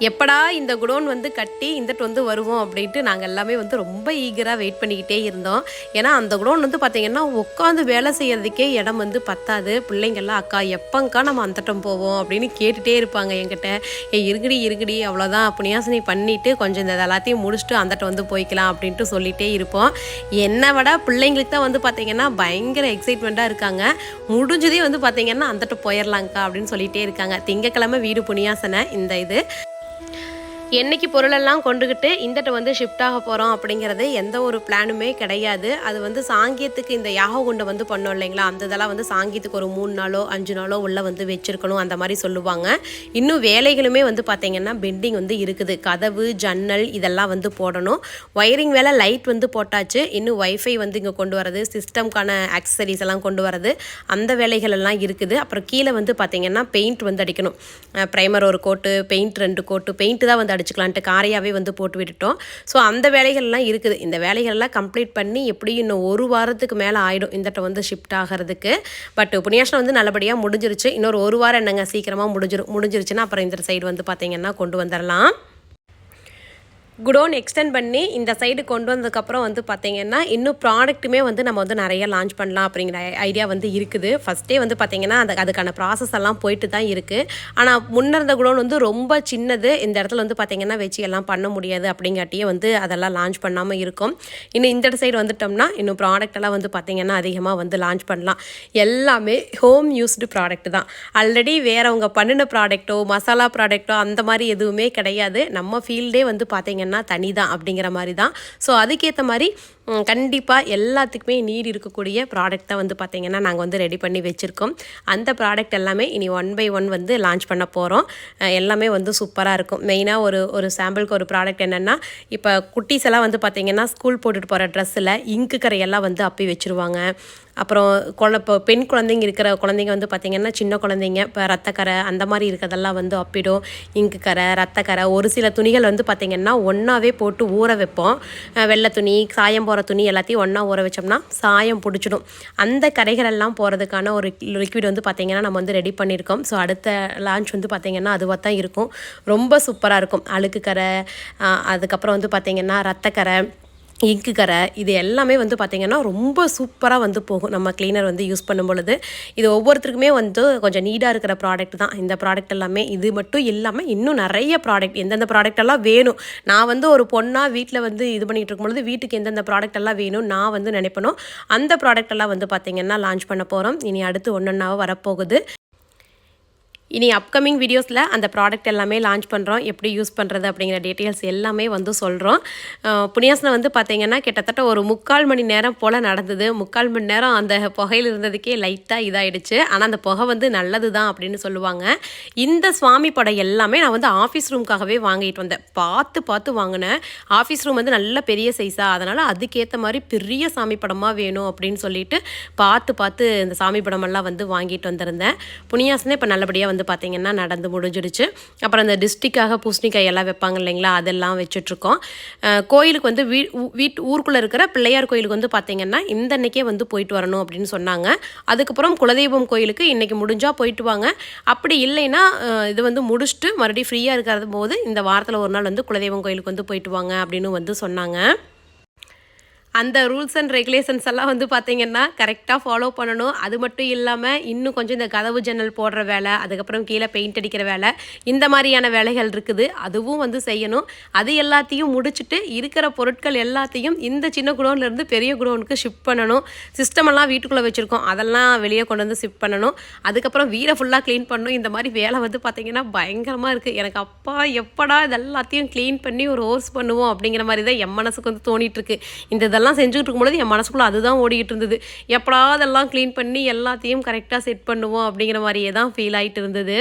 எப்படா இந்த குடோன் வந்து கட்டி இந்தட்டு வந்து வருவோம் அப்படின்ட்டு நாங்கள் எல்லாமே வந்து ரொம்ப ஈகராக வெயிட் பண்ணிக்கிட்டே இருந்தோம். ஏன்னா அந்த குடோன் வந்து பார்த்திங்கன்னா உட்காந்து வேலை செய்யறதுக்கே இடம் வந்து பத்தாது. பிள்ளைங்கள்லாம் அக்கா எப்போங்க்கா நம்ம அந்தட்டம் போவோம்? அப்படின்னு கேட்டுகிட்டே இருப்பாங்க என்கிட்ட. ஏ இருங்கடி இருங்கடி அவ்வளோதான் புனியாசனை பண்ணிவிட்டு கொஞ்சம் இந்த எல்லாத்தையும் முடிச்சுட்டு அந்தட்டம் வந்து போய்க்கலாம் அப்படின்ட்டு சொல்லிகிட்டே இருப்போம். என்னை விட பிள்ளைங்களுக்கு தான் வந்து பார்த்திங்கன்னா பயங்கர எக்ஸைட்மெண்ட்டாக இருக்காங்க. முடிஞ்சதே வந்து பார்த்திங்கன்னா அந்தட்டம் போயிடலாங்க்கா அப்படின்னு சொல்லிகிட்டே இருக்காங்க. திங்கக்கிழமை வீடு புனியாசனை இந்த இது. என்னைக்கு பொருளெல்லாம் கொண்டுக்கிட்டு இந்தட்ட வந்து ஷிஃப்ட் ஆக போகிறோம் அப்படிங்கிறது எந்த ஒரு பிளானுமே கிடையாது. அது வந்து சாங்கியத்துக்கு இந்த யாக குண்டை வந்து பண்ணோம் இல்லைங்களா? அந்த இதெல்லாம் வந்து சாங்கியத்துக்கு ஒரு மூணு நாளோ அஞ்சு நாளோ உள்ளே வந்து வச்சிருக்கணும் அந்த மாதிரி சொல்லுவாங்க. இன்னும் வேலைகளுமே வந்து பார்த்திங்கன்னா பெண்டிங் வந்து இருக்குது. கதவு ஜன்னல் இதெல்லாம் வந்து போடணும். ஒயரிங் வேலை லைட் வந்து போட்டாச்சு. இன்னும் வைஃபை வந்து இங்கே கொண்டு வரது சிஸ்டம்க்கான ஆக்சசரிஸ் எல்லாம் கொண்டு வரது அந்த வேலைகள் எல்லாம் இருக்குது. அப்புறம் கீழே வந்து பார்த்திங்கன்னா பெயிண்ட் வந்து அடிக்கணும். ப்ரைமர் ஒரு கோட்டு பெயிண்ட் ரெண்டு கோட்டு பெயிண்ட் தான் வந்து அடிச்சுக்கலான்ட்டு காரையாகவே வந்து போட்டு விட்டுட்டோம். ஸோ அந்த வேலைகள்லாம் இருக்குது. இந்த வேலைகள்லாம் கம்ப்ளீட் பண்ணி எப்படியும் இன்னும் ஒரு வாரத்துக்கு மேலே ஆகிடும் இந்தட்ட வந்து ஷிஃப்ட் ஆகிறதுக்கு. பட் புண்ணியாசனம் வந்து நல்லபடியாக முடிஞ்சிருச்சு. இன்னொரு ஒரு வாரம் என்னங்க? சீக்கிரமாக முடிஞ்சிரும் முடிஞ்சிருச்சுன்னா அப்புறம் இந்த சைடு வந்து பார்த்திங்கன்னா கொண்டு வந்துடலாம் குடோன் எக்ஸ்டெண்ட் பண்ணி இந்த சைடு கொண்டு வந்ததுக்கப்புறம் வந்து பார்த்தீங்கன்னா இன்னும் ப்ராடக்ட்டுமே வந்து நம்ம வந்து நிறைய லான்ச் பண்ணலாம் அப்படிங்கிற ஐடியா வந்து இருக்குது. ஃபஸ்ட்டே வந்து பார்த்தீங்கன்னா அந்த அதுக்கான ப்ராசஸ் எல்லாம் போயிட்டு தான் இருக்குது ஆனால் முன்ன இருந்த குடோன் வந்து ரொம்ப சின்னது. இந்த இடத்துல வந்து பார்த்தீங்கன்னா வச்சு எல்லாம் பண்ண முடியாது அப்படிங்காட்டியே வந்து அதெல்லாம் லான்ச் பண்ணாமல் இருக்கும். இன்னும் இந்த சைடு வந்துட்டோம்னா இன்னும் ப்ராடக்ட் எல்லாம் வந்து பார்த்தீங்கன்னா அதிகமாக வந்து லான்ச் பண்ணலாம். எல்லாமே ஹோம் யூஸ்டு ப்ராடக்ட் தான். ஆல்ரெடி வேறவங்க பண்ணின ப்ராடக்ட்டோ மசாலா ப்ராடக்ட்டோ அந்த மாதிரி எதுவுமே கிடையாது. நம்ம ஃபீல்டே வந்து பார்த்தீங்கன்னா தனி தான் அப்படிங்கிற மாதிரி தான் ஸோ அதுக்கேற்ற மாதிரி கண்டிப்பாக எல்லாத்துக்குமே நீட் இருக்கக்கூடிய ப்ராடக்ட் தான் வந்து பார்த்திங்கன்னா நாங்கள் வந்து ரெடி பண்ணி வச்சுருக்கோம். அந்த ப்ராடக்ட் எல்லாமே இனி ஒன் பை ஒன் வந்து லான்ச் பண்ண போகிறோம் எல்லாமே வந்து சூப்பராக இருக்கும். மெயினாக ஒரு ஒரு சாம்பிளுக்கு ஒரு ப்ராடக்ட் என்னென்னா இப்போ குட்டீஸ் எல்லாம் வந்து பார்த்திங்கன்னா ஸ்கூல் போட்டுட்டு போகிற ட்ரெஸ்ஸில் இங்கு கரையெல்லாம் வந்து அப்பி வச்சுருவாங்க. அப்புறம் குழ இப்போ பெண் குழந்தைங்க இருக்கிற குழந்தைங்க வந்து பார்த்திங்கன்னா சின்ன குழந்தைங்க இப்போ ரத்தக்கரை அந்த மாதிரி இருக்கிறதெல்லாம் வந்து அப்பிடும் இங்கு கரை ரத்தக்கரை ஒரு சில துணிகள் வந்து பார்த்திங்கன்னா ஒன்றாவே போட்டு ஊற வைப்போம். வெள்ளை துணி சாயம் போகிற துணி எல்லாத்தையும் ஒன்றா ஊற வச்சோம்னா சாயம் பிடிச்சிடும். அந்த கரைகளெல்லாம் போகிறதுக்கான ஒரு லிக்விட் வந்து பார்த்திங்கன்னா நம்ம வந்து ரெடி பண்ணியிருக்கோம் ஸோ அடுத்த லான்ச் வந்து பார்த்திங்கன்னா அதுவாக தான் இருக்கும். ரொம்ப சூப்பராக இருக்கும். அழுக்கு கரை அதுக்கப்புறம் வந்து பார்த்திங்கன்னா ரத்தக்கரை இங்கு கரை இது எல்லாமே வந்து பார்த்திங்கன்னா ரொம்ப சூப்பராக வந்து போகும். நம்ம க்ளீனர் வந்து யூஸ் பண்ணும் பொழுது. இது ஒவ்வொருத்தருக்குமே வந்து கொஞ்சம் நீடாக இருக்கிற ப்ராடக்ட் தான். இந்த ப்ராடக்ட் எல்லாமே இது மட்டும் இல்லாமல் இன்னும் நிறைய ப்ராடக்ட் எந்தெந்த ப்ராடக்ட் எல்லாம் வேணும். நான் வந்து ஒரு பொண்ணாக வீட்டில் வந்து இது பண்ணிகிட்டு இருக்கும் பொழுது வீட்டுக்கு எந்தெந்த ப்ராடக்ட் எல்லாம் வேணும் நான் வந்து நினைப்பனோ அந்த ப்ராடக்ட் எல்லாம் வந்து பார்த்திங்கன்னா லான்ச் பண்ண போகிறோம் இனி அடுத்து ஒன்றொன்னாக வரப்போகுது. இனி அப்கமிங் வீடியோஸில் அந்த ப்ராடக்ட் எல்லாமே லான்ச் பண்ணுறோம் எப்படி யூஸ் பண்ணுறது அப்படிங்கிற டீட்டெயில்ஸ் எல்லாமே வந்து சொல்கிறோம் புனியாசனம் வந்து பார்த்திங்கன்னா கிட்டத்தட்ட ஒரு முக்கால் மணி நேரம் போல் நடந்தது. முக்கால் மணி நேரம் அந்த புகையில் இருந்ததுக்கே லைட்டாக இதாகிடுச்சு ஆனால் அந்த புகை வந்து நல்லது தான் அப்படின்னு சொல்லுவாங்க. இந்த சுவாமி படம் எல்லாமே நான் வந்து ஆஃபீஸ் ரூம்க்காகவே வாங்கிட்டு வந்தேன். பார்த்து பார்த்து வாங்கினேன். ஆஃபீஸ் ரூம் வந்து நல்ல பெரிய சைஸாக அதனால் அதுக்கேற்ற மாதிரி பெரிய சாமி படமாக வேணும் அப்படின்னு சொல்லிட்டு பார்த்து பார்த்து இந்த சாமி படமெல்லாம் வந்து வாங்கிட்டு வந்திருந்தேன். புனியாசனே இப்போ நல்லபடியாக வந்து வந்து பார்த்திங்கன்னா நடந்து முடிஞ்சிடுச்சு. அப்புறம் அந்த டிஸ்ட்ரிக்காக பூசணிக்காய் எல்லாம் வைப்பாங்க இல்லைங்களா? அதெல்லாம் வச்சுட்ருக்கோம். கோயிலுக்கு வந்து வீ ஊ- வீட் ஊருக்குள்ளே இருக்கிற பிள்ளையார் கோயிலுக்கு வந்து பார்த்திங்கன்னா இந்த அன்னைக்கே வந்து போயிட்டு வரணும் அப்படின்னு சொன்னாங்க. அதுக்கப்புறம் குலதெய்வம் கோயிலுக்கு இன்றைக்கி முடிஞ்சால் போயிட்டு வாங்க. அப்படி இல்லைன்னா இது வந்து முடிச்சுட்டு மறுபடியும் ஃப்ரீயாக இருக்கிறது போது இந்த வாரத்தில் ஒரு நாள் வந்து குலதெய்வம் கோயிலுக்கு வந்து போயிட்டு வாங்க அப்படின்னு வந்து சொன்னாங்க. அந்த ரூல்ஸ் அண்ட் ரெகுலேஷன்ஸ் எல்லாம் வந்து பார்த்தீங்கன்னா கரெக்டாக ஃபாலோ பண்ணணும். அது மட்டும் இல்லாமல் இன்னும் கொஞ்சம் இந்த கதவு ஜன்னல் போடுற வேலை அதுக்கப்புறம் கீழே பெயிண்ட் அடிக்கிற வேலை இந்த மாதிரியான வேலைகள் இருக்குது. அதுவும் வந்து செய்யணும். அது எல்லாத்தையும் முடிச்சுட்டு இருக்கிற பொருட்கள் எல்லாத்தையும் இந்த சின்ன குடோன்லேருந்து பெரிய குடோனுக்கு ஷிஃப்ட் பண்ணணும். சிஸ்டமெல்லாம் வீட்டுக்குள்ளே வச்சுருக்கோம். அதெல்லாம் வெளியே கொண்டு வந்து ஷிஃப்ட் பண்ணணும். அதுக்கப்புறம் வீடை ஃபுல்லாக க்ளீன் பண்ணணும். இந்த மாதிரி வேலை வந்து பார்த்திங்கன்னா பயங்கரமாக இருக்குது எனக்கு அப்பா எப்படா இது எல்லாத்தையும் க்ளீன் பண்ணி ஒரு ஹோர்ஸ் பண்ணுவோம் அப்படிங்கிற மாதிரி தான் என் மனசுக்கு வந்து தோணிட்டு இந்த அதெல்லாம் செஞ்சுக்கிட்டு இருக்கும்போது என் மனசுக்குள்ளே அதுதான் ஓடிக்கிட்டு இருந்தது எப்படா அதெல்லாம் க்ளீன் பண்ணி எல்லாத்தையும் கரெக்டாக செட் பண்ணுவோம் அப்படிங்கிற மாதிரியே தான் ஃபீல் ஆகிட்டு இருந்தது.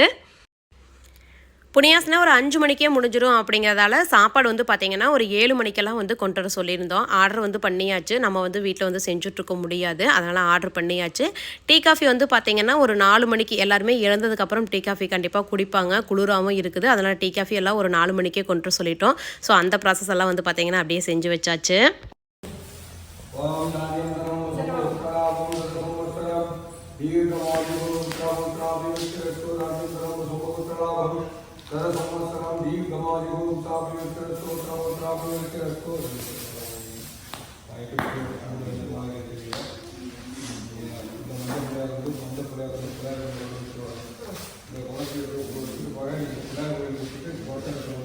புனியாசனா ஒரு அஞ்சு மணிக்கே முடிஞ்சிடும் அப்படிங்கிறதால சாப்பாடு வந்து பார்த்திங்கன்னா ஒரு ஏழு மணிக்கெல்லாம் வந்து கொண்டு வர சொல்லியிருந்தோம். ஆர்டர் வந்து பண்ணியாச்சு. நம்ம வந்து வீட்டில் வந்து செஞ்சுட்ருக்க முடியாது. அதனால் ஆர்டர் பண்ணியாச்சு. டீ காஃபி வந்து பார்த்திங்கன்னா ஒரு நாலு மணிக்கு எல்லாருமே இழந்ததுக்கப்புறம் டீ காஃபி கண்டிப்பாக குடிப்பாங்க. குளிராகவும் இருக்குது. அதனால் டீ காஃபி எல்லாம் ஒரு நாலு மணிக்கே கொண்டு வர சொல்லிட்டோம். ஸோ அந்த ப்ராசஸ் எல்லாம் வந்து பார்த்திங்கன்னா அப்படியே செஞ்சு வச்சாச்சு. ओम नारेन्द्रम सुमोत्तराम सुमोत्तरम दीर्घमायुत्रावत्राभियुक्तराजेन्द्रम सुमोत्तराम कर संवत्सरम दीर्घमायुत्राभियुक्तराभियुक्तराभियुक्तो Thank you.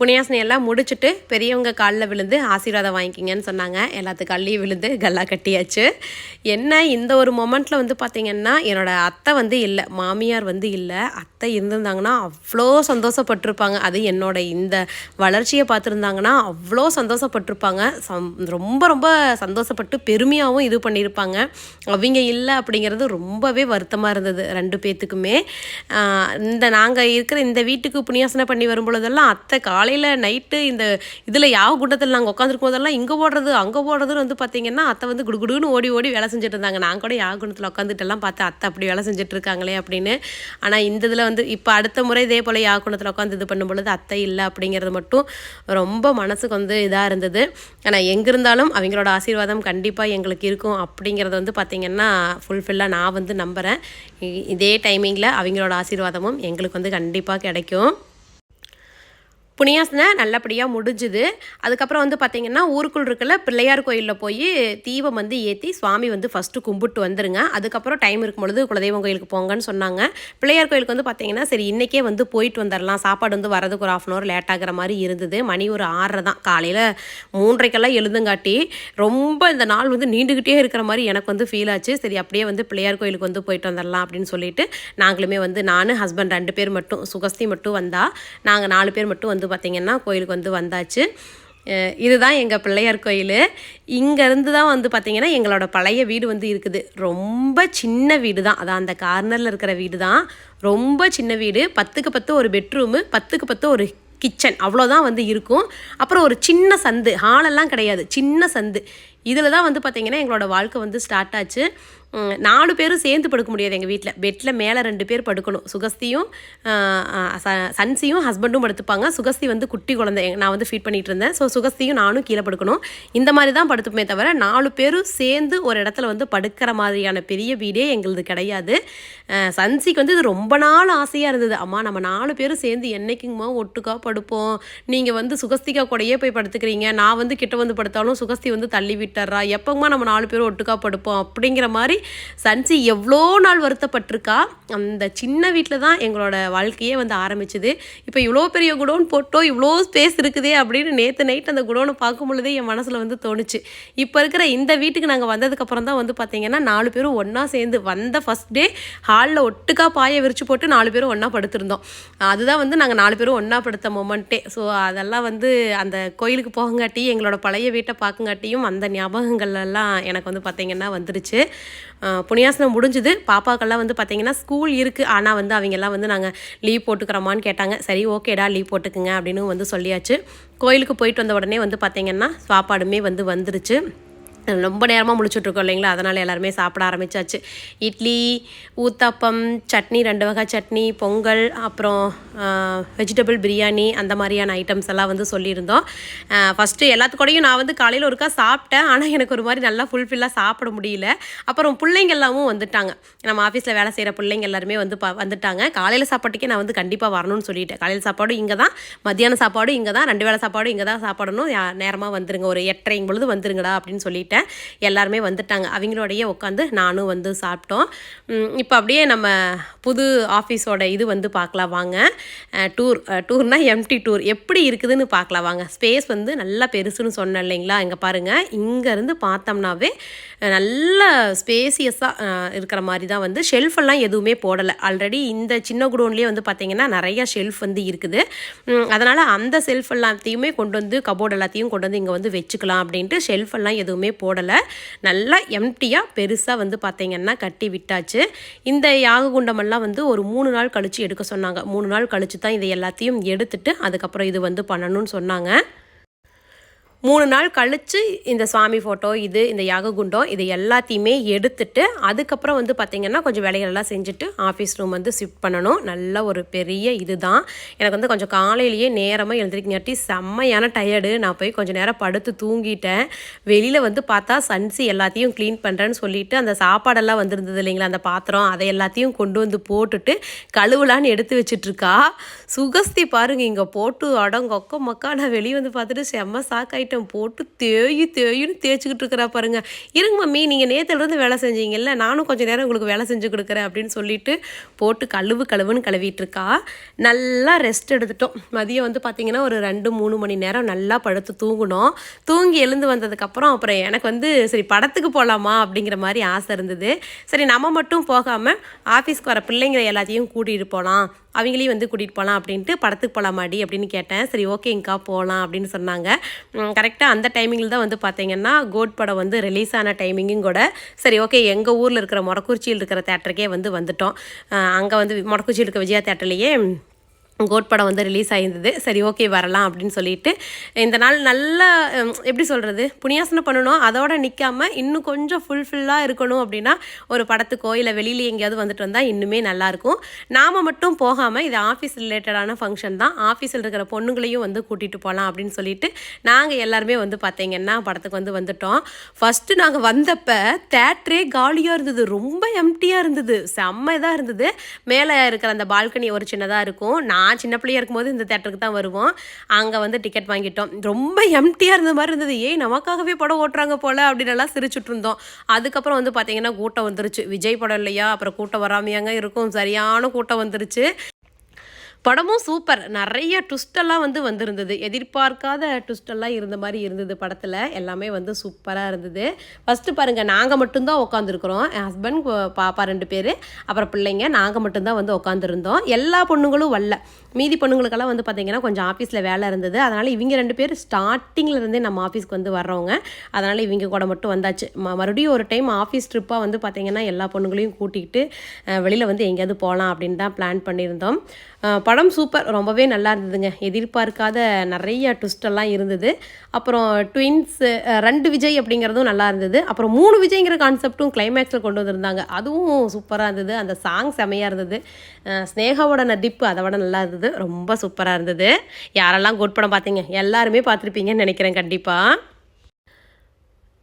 புனியாசனை எல்லாம் முடிச்சுட்டு பெரியவங்க காலில் விழுந்து ஆசீர்வாதம் வாங்கிக்கிங்கன்னு சொன்னாங்க. எல்லாத்துக்கு கால்லையும் விழுந்து கல்லா கட்டியாச்சு. என்ன இந்த ஒரு மொமெண்ட்டில் வந்து பார்த்திங்கன்னா என்னோடய அத்தை வந்து இல்லை மாமியார் வந்து இல்லை அத்தை இருந்திருந்தாங்கன்னா அவ்வளோ சந்தோஷப்பட்டிருப்பாங்க. அது என்னோட இந்த வளர்ச்சியை பார்த்துருந்தாங்கன்னா அவ்வளோ சந்தோஷப்பட்டிருப்பாங்க. சம் ரொம்ப ரொம்ப சந்தோஷப்பட்டு பெருமையாகவும் இது பண்ணியிருப்பாங்க. அவங்க இல்லை அப்படிங்கிறது ரொம்பவே வருத்தமாக இருந்தது ரெண்டு பேர்த்துக்குமே இந்த நாங்கள் இருக்கிற இந்த வீட்டுக்கு புண்ணியாசனை பண்ணி வரும்பொழுதெல்லாம் அத்தை காலையில் நைட்டு இந்த இதில் யாவ கூட்டத்தில் நாங்கள் உட்காந்துருக்கும் போதெல்லாம் இங்கே ஓடுறது அங்கே ஓடுறதுன்னு வந்து பார்த்திங்கன்னா அத்தை வந்து குடுகுடுன்னு ஓடி ஓடி வேலை செஞ்சுட்டு இருந்தாங்க. நான் கூட யாக குணத்தில் உட்காந்துட்டு எல்லாம் பார்த்தேன் அத்தை அப்படி வேலை செஞ்சுட்டு இருக்காங்களே அப்படின்னு. ஆனால் இந்த இதில் வந்து இப்போ அடுத்த முறை இதே போல் யாக்குணத்தில் உட்காந்து இது பண்ணும் பொழுது அத்தை இல்லை அப்படிங்கிறது மட்டும் ரொம்ப மனசுக்கு வந்து இதாக இருந்தது. ஆனால் எங்கே இருந்தாலும் அவங்களோட ஆசீர்வாதம் கண்டிப்பாக எங்களுக்கு இருக்கும் அப்படிங்கிறத வந்து பார்த்திங்கன்னா ஃபுல்ஃபில்லாக நான் வந்து நம்புகிறேன் இதே டைமிங்கில் அவங்களோட ஆசீர்வாதமும் எங்களுக்கு வந்து கண்டிப்பாக கிடைக்கும். புனியாசனை நல்லபடியாக முடிஞ்சுது. அதுக்கப்புறம் வந்து பார்த்திங்கன்னா ஊருக்குள் இருக்கல பிள்ளையார் கோயிலில் போய் தீபம் வந்து ஏற்றி சுவாமி வந்து ஃபஸ்ட்டு கும்பிட்டு வந்துருங்க. அதுக்கப்புறம் டைம் இருக்கும் பொழுது குலதெய்வம் கோயிலுக்கு போங்கன்னு சொன்னாங்க. பிள்ளையார் கோயிலுக்கு வந்து பார்த்திங்கன்னா சரி இன்றைக்கே வந்து போயிட்டு வந்துடலாம் சாப்பாடு வந்து வரதுக்கு ஒரு ஆஃப் அன் ஹவர் லேட் ஆகிற மாதிரி இருந்தது. மணி ஒரு ஆறரை தான். காலையில் மூன்றைக்கெல்லாம் எழுதுங்காட்டி ரொம்ப இந்த நாள் வந்து நீண்டுக்கிட்டே இருக்கிற மாதிரி எனக்கு வந்து ஃபீல் ஆச்சு. சரி அப்படியே வந்து பிள்ளையார் கோயிலுக்கு வந்து போயிட்டு வந்துடலாம் அப்படின்னு சொல்லிட்டு நாங்களுமே வந்து நான் ஹஸ்பண்ட் ரெண்டு பேர் மட்டும் சுகஸ்தி மட்டும் வந்தால் நாங்கள் நாலு பேர் மட்டும் வந்து பார்த்திங்கன்னா கோயிலுக்கு வந்து வந்தாச்சு. இதுதான் எங்கள் பிள்ளையார் கோயில். இங்கேருந்து தான் வந்து பார்த்திங்கன்னா எங்களோட பழைய வீடு வந்து இருக்குது. ரொம்ப சின்ன வீடு தான் அதான் அந்த கார்னரில் இருக்கிற வீடு தான் ரொம்ப சின்ன வீடு. பத்துக்கு பத்து ஒரு பெட்ரூமு பத்துக்கு பத்து ஒரு கிச்சன் அவ்வளோதான் வந்து இருக்கும். அப்புறம் ஒரு சின்ன சந்து. ஹாலெல்லாம் கிடையாது. சின்ன சந்து. இதில் தான் வந்து பார்த்திங்கன்னா எங்களோட வாழ்க்கை வந்து ஸ்டார்ட் ஆச்சு. நாலு பேரும் சேர்ந்து படுக்க முடியாது எங்கள் வீட்டில் பெட்டில் மேலே ரெண்டு பேர் படுக்கணும். சுகஸ்தியும் ச- சன்சியும் ஹஸ்பண்டும் படுத்துப்பாங்க. சுகஸ்தி வந்து குட்டி குழந்தை நான் வந்து ஃபீட் பண்ணிகிட்டு இருந்தேன் ஸோ சுகஸ்தியும் நானும் கீழே படுக்கணும். இந்த மாதிரி தான் படுத்துப்போமே தவிர நாலு பேரும் சேர்ந்து ஒரு இடத்துல வந்து படுக்கிற மாதிரியான பெரிய வீடே எங்களுது கிடையாது. சன்சிக்கு வந்து இது ரொம்ப நாள் ஆசையாக இருந்தது. அம்மா நம்ம நாலு பேரும் சேர்ந்து என்னைக்குங்கம்மா ஒட்டுக்கா படுப்போம்? நீங்கள் வந்து சுகஸ்திகா கூடயே போய் படுத்துக்கிறீங்க. நான் வந்து கிட்ட வந்து படுத்தாலும் சுகஸ்தி வந்து தள்ளி விட்டுறா எப்போங்கம்மா நம்ம நாலு பேரும் ஒட்டுக்கா படுப்போம்? அப்படிங்கிற மாதிரி சன்சி எவ்வளோ நாள் வருத்தப்பட்டிருக்கா? அந்த சின்ன வீட்டில் தான் எங்களோட வாழ்க்கையே வந்து ஆரம்பிச்சுது. இப்போ இவ்வளோ பெரிய குடோன் போட்டோம் இவ்வளோ ஸ்பேஸ் இருக்குதே அப்படின்னு நேற்று நைட் அந்த குடோனை பார்க்கும் பொழுதே என் மனசில் வந்து தோணுச்சு. இப்போ இருக்கிற இந்த வீட்டுக்கு நாங்கள் வந்ததுக்கப்புறம் தான் வந்து பார்த்தீங்கன்னா நாலு பேரும் ஒன்றா சேர்ந்து வந்த ஃபஸ்ட் டே ஹாலில் ஒட்டுக்கா பாயை விரிச்சு போட்டு நாலு பேரும் ஒன்றா படுத்திருந்தோம். அதுதான் வந்து நாங்கள் நாலு பேரும் ஒன்றா படுத்த மொமெண்ட்டே ஸோ அதெல்லாம் வந்து அந்த கோயிலுக்கு போகங்காட்டி எங்களோட பழைய வீட்டை பார்க்கங்காட்டியும் அந்த ஞாபகங்கள் எல்லாம் எனக்கு வந்து பார்த்திங்கன்னா வந்துருச்சு. புனியாசனம் புண்ணியாசனம் முடிஞ்சுது. பாப்பாக்கெல்லாம் வந்து பார்த்திங்கன்னா ஸ்கூல் இருக்குது ஆனால் வந்து அவங்கெல்லாம் வந்து நாங்கள் லீவ் போட்டுக்கிறோமான்னு கேட்டாங்க. சரி ஓகேடா லீவ் போட்டுக்குங்க அப்படின்னு வந்து சொல்லியாச்சு. கோயிலுக்கு போயிட்டு வந்த உடனே வந்து பார்த்திங்கன்னா சாப்பாடுமே வந்து வந்துருச்சு. ரொம்ப நேரமாக முடிச்சுட்ருக்கோம் இல்லைங்களா? அதனால் எல்லாருமே சாப்பிட ஆரம்பிச்சாச்சு. இட்லி ஊத்தாப்பம் சட்னி ரெண்டு வகை சட்னி பொங்கல் அப்புறம் வெஜிடபிள் பிரியாணி அந்த மாதிரியான ஐட்டம்ஸ் எல்லாம் வந்து சொல்லியிருந்தோம். ஃபஸ்ட்டு எல்லாத்துக்கூடையும் நான் வந்து காலையில் ஒருக்கா சாப்பிட்டேன். ஆனால் எனக்கு ஒரு மாதிரி நல்லா ஃபுல்ஃபில்லாக சாப்பிட முடியல. அப்புறம் பிள்ளைங்க எல்லாமும் வந்துட்டாங்க. நம்ம ஆஃபீஸில் வேலை செய்கிற பிள்ளைங்க எல்லாருமே வந்து ப வந்துட்டாங்க. காலையில் சாப்பாட்டுக்கே நான் வந்து கண்டிப்பாக வரணும்னு சொல்லிட்டேன். காலையில் சாப்பாடு இங்கே தான். மத்தியான சாப்பாடு இங்கே தான். ரெண்டு வேளை சாப்பாடு இங்கே தான் சாப்பிடணும். யா- நேரமாக வந்துருங்க. ஒரு எட்டரைங்க பொழுது வந்துருங்கடா அப்படின்னு சொல்லிட்டேன் எல்லாருமே வந்துட்டாங்க. அவங்களோடயே உட்காந்து நானும் வந்து சாப்பிட்டோம். இப்போ அப்படியே நம்ம புது ஆஃபீஸோட இது வந்து பார்க்கலாம் வாங்க. டூர் டூர்னால் எம்டி டூர். எப்படி இருக்குதுன்னு பார்க்கலாம் வாங்க. ஸ்பேஸ் வந்து நல்லா பெருசுன்னு சொன்னேன் இல்லைங்களா? இங்கே பாருங்கள் இங்கேருந்து பார்த்தோம்னாவே நல்ல ஸ்பேசியஸாக இருக்கிற மாதிரி தான் வந்து ஷெல்ஃப் எல்லாம் எதுவுமே போடலை. ஆல்ரெடி இந்த சின்ன குடோன்லேயே வந்து பார்த்தீங்கன்னா நிறையா ஷெல்ஃப் வந்து இருக்குது. அதனால் அந்த செல்ஃப் எல்லாத்தையுமே கொண்டு வந்து கபோர்டு எல்லாத்தையும் கொண்டு வந்து இங்கே வந்து வச்சுக்கலாம் அப்படின்ட்டு ஷெல்ஃப் எல்லாம் எதுவுமே போடலை. நல்லா எம்டியாக பெருசாக வந்து பார்த்திங்கன்னா கட்டி விட்டாச்சு. இந்த யாக குண்டமெல்லாம் வந்து ஒரு மூணு நாள் கழித்து எடுக்க சொன்னாங்க. மூணு நாள் கழித்து தான் இதை எல்லாத்தையும் எடுத்துட்டு அதுக்கப்புறம் இது வந்து பண்ணணும்னு சொன்னாங்க. மூணு நாள் கழித்து இந்த சுவாமி ஃபோட்டோ இது இந்த யாககுண்டம் இது எல்லாத்தையுமே எடுத்துட்டு அதுக்கப்புறம் வந்து பார்த்திங்கன்னா கொஞ்சம் வேலைகளெல்லாம் செஞ்சுட்டு ஆஃபீஸ் ரூம் வந்து ஷிஃப்ட் பண்ணணும். நல்ல ஒரு பெரிய இதுதான். எனக்கு வந்து கொஞ்சம் காலையிலேயே நேரமாக எழுந்திரிக்கங்காட்டி செம்மையான டயர்டு நான் போய் கொஞ்சம் நேரம் படுத்து தூங்கிட்டேன். வெளியில் வந்து பார்த்தா சன்ஸி எல்லாத்தையும் க்ளீன் பண்ணுறேன்னு சொல்லிட்டு அந்த சாப்பாடெல்லாம் வந்திருந்தது இல்லைங்களா? அந்த பாத்திரம் அதை எல்லாத்தையும் கொண்டு வந்து போட்டுட்டு கழுவலான்னு எடுத்து வச்சிட்ருக்கா சுகஸ்தி பாருங்க இங்கே போட்டு அடங்கொக்க மக்கா நான் வெளியே வந்து பார்த்துட்டு செம்ம சாக்காயிட்டு ஐட்டம் போட்டு தேயு தேயுன்னு தேய்ச்சிக்கிட்டு இருக்கிறா பாருங்க. இருங்க மம்மி நீங்கள் நேற்றுலேருந்து வேலை செஞ்சீங்கல்ல நானும் கொஞ்சம் நேரம் உங்களுக்கு வேலை செஞ்சு கொடுக்குறேன் அப்படின்னு சொல்லிட்டு போட்டு கழுவு கழுவுன்னு கழுவிட்டு இருக்கா. நல்லா ரெஸ்ட் எடுத்துட்டோம். மதியம் வந்து பார்த்திங்கன்னா ஒரு ரெண்டு மூணு மணி நேரம் நல்லா படுத்து தூங்கினோம். தூங்கி எழுந்து வந்ததுக்கப்புறம் அப்புறம் எனக்கு வந்து சரி படத்துக்கு போகலாமா அப்படிங்கிற மாதிரி ஆசை இருந்தது. சரி நம்ம மட்டும் போகாமல் ஆஃபீஸ்க்கு வர பிள்ளைங்களை எல்லாத்தையும் கூட்டிகிட்டு போகலாம் அவங்களையும் வந்து கூட்டிகிட்டு போகலாம் அப்படின்ட்டு படத்துக்கு போகலாமாடி அப்படின்னு கேட்டேன். சரி ஓகேங்க்கா போகலாம் அப்படின்னு சொன்னாங்க. கரெக்டாக அந்த டைமிங்கில் தான் வந்து பார்த்தீங்கன்னா கோட் படம் வந்து ரிலீஸ் ஆன டைமிங்கும் கூட சரி ஓகே எங்கள் ஊரில் இருக்கிற மொடக்குறிச்சியில் இருக்கிற தேட்டருக்கே வந்து வந்துட்டோம். அங்கே வந்து மொடக்குறிச்சியில் இருக்க விஜயா தேட்டர்லேயே கோட் படம் வந்து ரிலீஸ் ஆகியிருந்தது சரி ஓகே வரலாம் அப்படின்னு சொல்லிட்டு இந்த நாள் நல்லா எப்படி சொல்கிறது புனியாசனம் பண்ணணும். அதோட நிற்காம இன்னும் கொஞ்சம் ஃபுல்ஃபில்லாக இருக்கணும் அப்படின்னா ஒரு படத்துக்கோ இல்லை வெளியில் எங்கேயாவது வந்துட்டு வந்தால் இன்னுமே நல்லாயிருக்கும் நாம் மட்டும் போகாமல் இது ஆஃபீஸ் ரிலேட்டடான ஃபங்க்ஷன் தான். ஆஃபீஸில் இருக்கிற பொண்ணுங்களையும் வந்து கூட்டிகிட்டு போகலாம் அப்படின்னு சொல்லிட்டு நாங்கள் எல்லாருமே வந்து பார்த்தீங்கன்னா படத்துக்கு வந்து வந்துட்டோம். ஃபஸ்ட்டு நாங்கள் வந்தப்போ தேட்டரே காலியாக இருந்தது. ரொம்ப எம்டியாக இருந்தது. செம்ம இதாக இருந்தது. மேலே இருக்கிற அந்த பால்கனி ஒரு சின்னதாக இருக்கும். நான் நான் சின்ன பிள்ளையா இருக்கும்போது இந்த தேட்டருக்கு தான் வருவோம். அங்கே வந்து டிக்கெட் வாங்கிட்டோம். ரொம்ப எம்டியாக இருந்த மாதிரி இருந்தது. ஏய் நமக்காகவே படம் ஓட்டுறாங்க போல் அப்படின்னுலாம் சிரிச்சுட்டு இருந்தோம். அதுக்கப்புறம் வந்து பார்த்தீங்கன்னா கூட்டம் வந்துருச்சு. விஜய் படம் இல்லையா? அப்புறம் கூட்டம் வராமையாங்க இருக்கும். சரியான கூட்டம் வந்துருச்சு. படமும் சூப்பர் நிறைய ட்விஸ்டெல்லாம் வந்து வந்திருந்தது. எதிர்பார்க்காத ட்விஸ்டெல்லாம் இருந்த மாதிரி இருந்தது படத்தில். எல்லாமே வந்து சூப்பராக இருந்தது. ஃபஸ்ட்டு பாருங்கள் நாங்கள் மட்டும்தான் உட்காந்துருக்குறோம் என் ஹஸ்பண்ட் பாப்பா ரெண்டு பேர். அப்புறம் பிள்ளைங்க நாங்கள் மட்டும்தான் வந்து உட்காந்துருந்தோம் எல்லா பொண்ணுங்களும் வரல. மீதி பொண்ணுங்களுக்கெல்லாம் வந்து பார்த்திங்கன்னா கொஞ்சம் ஆஃபீஸில் வேலை இருந்தது. அதனால் இவங்க ரெண்டு பேர் ஸ்டார்டிங்லேருந்தே நம்ம ஆஃபீஸ்க்கு வந்து வர்றவங்க. அதனால் இவங்க கூட மட்டும் வந்தாச்சு. ம மறுபடியும் ஒரு டைம் ஆஃபீஸ் ட்ரிப்பாக வந்து பார்த்திங்கன்னா எல்லா பொண்ணுங்களையும் கூட்டிகிட்டு வெளியில் வந்து எங்கேயாவது போகலாம் அப்படின்னு தான் பிளான் பண்ணியிருந்தோம். படம் சூப்பர். ரொம்பவே நல்லா இருந்ததுங்க. எதிர்பார்க்காத நிறைய ட்விஸ்டெல்லாம் இருந்தது. அப்புறம் ட்வின்ஸு ரெண்டு விஜய் அப்படிங்கிறதும் நல்லா இருந்தது. அப்புறம் மூணு விஜய்ங்கிற கான்செப்டும் கிளைமேக்ஸில் கொண்டு வந்திருந்தாங்க. அதுவும் சூப்பராக இருந்தது. அந்த சாங் செமையாக இருந்தது. ஸ்னேகாவோட நடிப்பு அதை விட நல்லா இருந்தது. ரொம்ப சூப்பராக இருந்தது. யாரெல்லாம் கோட் படம் பார்த்தீங்க? எல்லாருமே பார்த்துருப்பீங்கன்னு நினைக்கிறேன். கண்டிப்பாக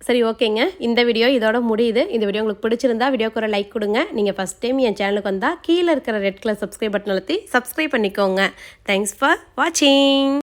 சரி ஓகேங்க. இந்த வீடியோ இதோட முடியுது. இந்த வீடியோ உங்களுக்கு பிடிச்சிருந்தா வீடியோக்கு ஒரு லைக் கொடுங்க. நீங்கள் ஃபஸ்ட் டைம் என் சேனலுக்கு வந்தால் கீழே இருக்கிற ரெட் கலர் சப்ஸ்கிரைப் பட்டன் அழுத்தி சப்ஸ்கிரைப் பண்ணிக்கோங்க. தேங்க்ஸ் ஃபார் வாட்சிங்